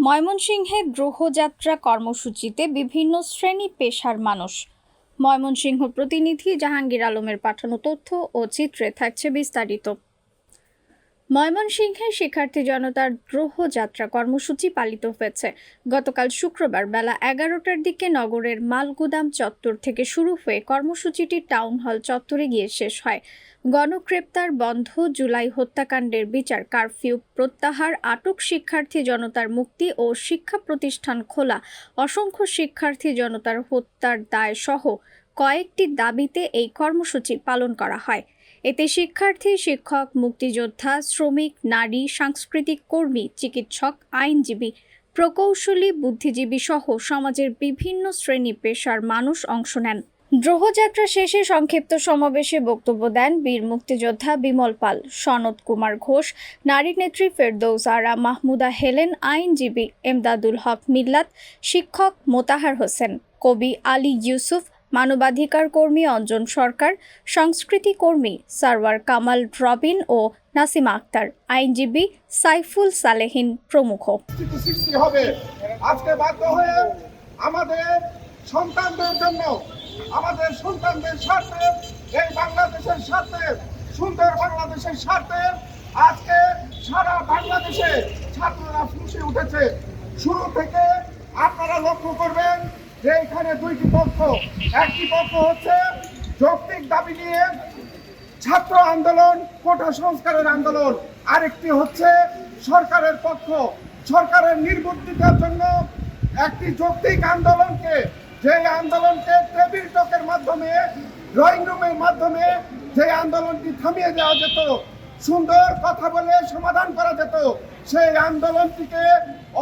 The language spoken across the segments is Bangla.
ময়মনসিংহে গ্রহযাত্রা কর্মসূচিতে বিভিন্ন শ্রেণি পেশার মানুষ। ময়মনসিংহ প্রতিনিধি জাহাঙ্গীর আলমের পাঠানো তথ্য ও চিত্রে থাকছে বিস্তারিত। ময়মনসিংহে শিক্ষার্থী জনতার গ্রহযাত্রা কর্মসূচি পালিত হয়েছে। গতকাল শুক্রবার বেলা এগারোটার দিকে নগরের মালগুদাম চত্বর থেকে শুরু হয়ে কর্মসূচিটি টাউন হল চত্বরে গিয়ে শেষ হয়। গণগ্রেপ্তার বন্ধ, জুলাই হত্যাকাণ্ডের বিচার, কারফিউ, প্রত্যাহার, আটক শিক্ষার্থী জনতার মুক্তি ও শিক্ষা প্রতিষ্ঠান খোলা, অসংখ্য শিক্ষার্থী জনতার হত্যার দায় সহ কয়েকটি দাবিতে এই কর্মসূচি পালন করা হয়। এতে শিক্ষার্থী, শিক্ষক, মুক্তিযোদ্ধা, শ্রমিক, নারী, সাংস্কৃতিক কর্মী, চিকিৎসক, আইনজীবী, প্রকৌশলী, বুদ্ধিজীবী সহ সমাজের বিভিন্ন শ্রেণি পেশার মানুষ অংশ নেন। গ্রহযাত্রা শেষে সংক্ষিপ্ত সমাবেশে বক্তব্য দেন বীর মুক্তিযোদ্ধা বিমল পাল সনদ কুমার ঘোষ, নারী নেত্রী ফেরদৌস আরা, মাহমুদা হেলেন, আইনজীবী এমদাদুল হক মিল্লাত, শিক্ষক মোতাহার হোসেন, কবি আলী ইউসুফ মানবাধিকার কর্মী অঞ্জন সরকার, সংস্কৃতি কর্মী সারওয়ার কামাল রবিন ও নাসিমা আক্তার। আইনজীবী সাইফুল সালেহিন প্রমুখ। আজকে বাধ্য হয়ে আমাদের সন্তানদের জন্য, আমাদের সন্তানদের স্বার্থে, এই বাংলাদেশের স্বার্থে, সুন্দর বাংলাদেশের স্বার্থে আজকে সারা বাংলাদেশে ছাত্ররা ফুসে উঠেছে। শুরু থেকে আপনারা লক্ষ্য করবেন যে এখানে দুইটি পক্ষ, একটি পক্ষ হচ্ছে যৌক্তিক দাবি নিয়ে ছাত্র আন্দোলন, কোটা সংস্কারের আন্দোলন। আরেকটি হচ্ছে সরকারের পক্ষ। সরকারের নির্বুদ্ধিতার জন্য একটি যৌক্তিক আন্দোলনকে, যে আন্দোলনকে টেবিল টকের মাধ্যমে, ড্রয়িং রুমের মাধ্যমে যে আন্দোলনটি থামিয়ে দেওয়া যেত, সুন্দর কথা বলে সমাধান করা যেত, সেই আন্দোলনটিকে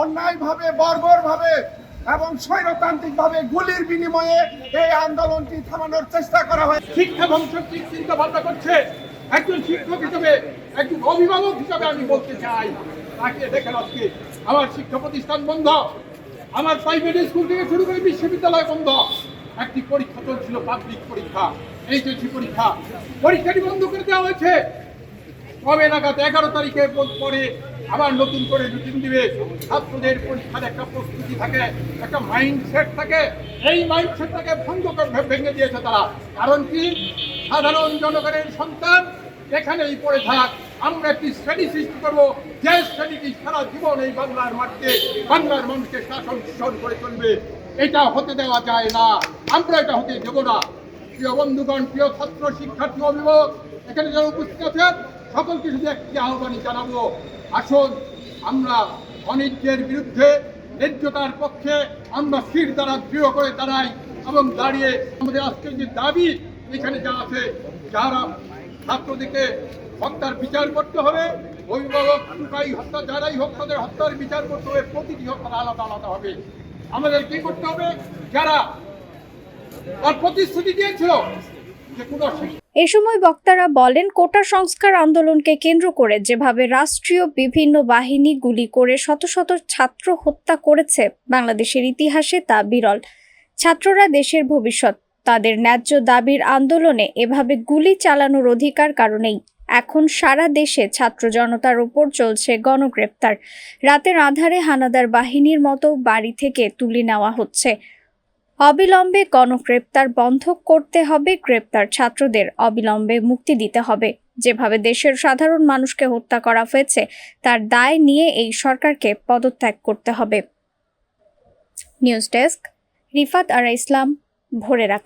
অন্যায়ভাবে, বর্বরভাবে এবং স্বৈরতান্ত্রিকভাবে গুলির বিনিময়ে এই আন্দোলনটি থামানোর চেষ্টা করা হয়। শিক্ষা ধ্বংসের দিক চিন্তা ভাবনা করছে। একজন শিক্ষক হিসেবে, একজন অভিভাবক হিসেবে আমি বলতে চাই, তাকে দেখেন আজকে। আমার শিক্ষা প্রতিষ্ঠান বন্ধ। আমার প্রাইভেট স্কুল থেকে শুরু করে বিশ্ববিদ্যালয় বন্ধ। একটি পরীক্ষা চলছিল পাবলিক পরীক্ষা, এইচএসসি পরীক্ষা। পরীক্ষাটি বন্ধ করে দেওয়া হয়েছে। কবে নাগাদ এগারো তারিখে পরে আবার নতুন করে রুটিন দিবে ছাত্রদের পরীক্ষার একটা প্রস্তুতি থাকে, একটা মাইন্ডসেট থাকে। এই মাইন্ডসেটটাকে ভঙ্গ ভেঙে দিয়েছে তারা। কারণ কি? সাধারণ জনগণের সন্তান এখানেই পড়ে থাক। আমরা একটি শ্রেণি সৃষ্টি করব। যে শ্রেণীটি সারা জীবন এই বাংলার মাটিতে বাংলার মানুষকে শাসন শোষণ করে চলবে, এটা হতে দেওয়া যায় না। আমরা এটা হতে দেবো না। প্রিয় বন্ধুগণ, প্রিয় ছাত্র শিক্ষার্থী, অভিভাবক, এখানে যারা উপস্থিত আছেন সকলকে শুধু একটি আহ্বানই জানাব, আসুন আমরা অনিত্যের বিরুদ্ধে ন্যায্যতার পক্ষে আমরা শির দ্বারা দৃঢ় করে দাঁড়াই এবং দাঁড়িয়ে আমাদের আজকের যে দাবি, এখানে যা আছে, যারা ছাত্রদেরকে হত্যার বিচার করতে হবে, অভিভাবক টুকাই হত্যা, যারাই হোক তাদের হত্যার বিচার করতে হবে, প্রতিটি হত্যা আলাদা আলাদা হবে। আমাদের কি করতে হবে? যারা তার প্রতিশ্রুতি দিয়েছিল এ সময় বক্তারা বলেন, কোটা সংস্কার আন্দোলনকে কেন্দ্র করে যেভাবে রাষ্ট্রীয় বিভিন্ন বাহিনী গুলি করে শত শত ছাত্র হত্যা করেছে বাংলাদেশের ইতিহাসে, তা বিরল। ছাত্ররা দেশের ভবিষ্যৎ, তাদের ন্যায্য দাবির আন্দোলনে এভাবে গুলি চালানোর অধিকার কারণেই। এখন সারা দেশে ছাত্র জনতার ওপর চলছে গণগ্রেপ্তার রাতের আধারে হানাদার বাহিনীর মতো বাড়ি থেকে তুলে নেওয়া হচ্ছে। অবিলম্বে গণগ্রেপ্তার বন্ধ করতে হবে গ্রেপ্তার ছাত্রদের। অবিলম্বে মুক্তি দিতে হবে। যেভাবে দেশের সাধারণ মানুষকে হত্যা করা হয়েছে, তার দায় নিয়ে এই সরকারকে পদত্যাগ করতে হবে। নিউজ ডেস্ক, রিফাত আর ইসলাম, ভরে আকাশ